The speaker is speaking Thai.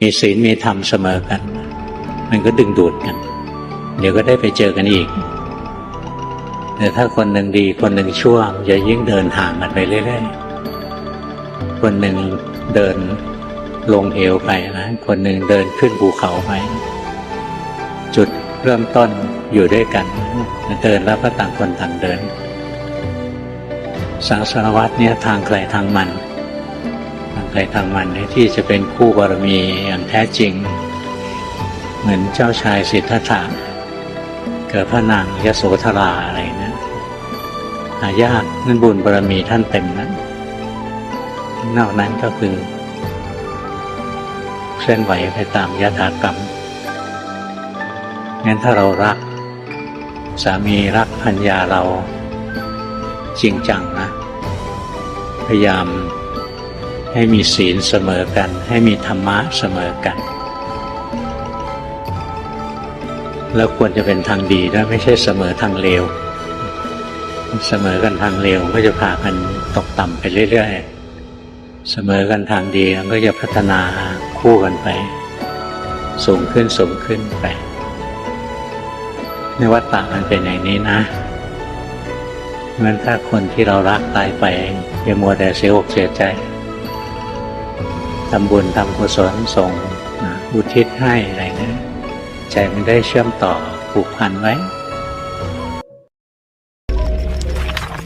มีศีลมีธรรมเสมอกัน มันก็ดึงดูดกัน เดี๋ยวก็ได้ไปเจอกันอีกแต่ถ้าคนหนึ่งดีคนหนึ่งชั่วจะยิ่งเดินห่างกันไปเรื่อยๆคนหนึ่งเดินลงเหวไปนะคนหนึ่งเดินขึ้นภูเขาไป จุดเริ่มต้นอยู่ด้วยกัน เดินแล้วก็ต่างคนต่างเดิน สังสารวัตเนี่ยทางใครทางมัน ใครทางมันที่จะเป็นคู่บารมีอย่างแท้จริง เหมือนเจ้าชายสิทธัตถะเกิดพระนางยโสธราอะไรนะหายากนั่นบุญบารมีท่านเต็มนะนอกนั้นก็คือเคลื่อนไหวไปตามยถากรรมงั้นถ้าเรารัก สามีรักภรรยาเราจริงจังนะ พยายาม ให้มีศีลเสมอกัน ให้มีธรรมะเสมอกัน แล้วควรจะเป็นทางดีด้วยไม่ใช่เสมอทางเลวเสมอกันทางเลวก็จะพากันตกต่ำไปเรื่อยๆ เสมอกันทางดีมันก็จะพัฒนาคู่กันไป สูงขึ้นสูงขึ้นไปในวัฏฏะมันเป็นอย่างนี้นะมันถ้าคนที่เรารักตายไปอย่ามัวแต่เสียอกเสียใจ ทำบุญทำกุศลส่งอุทิศให้อะไรเนะี่ยใจมันได้เชื่อมต่อผูกพันไว้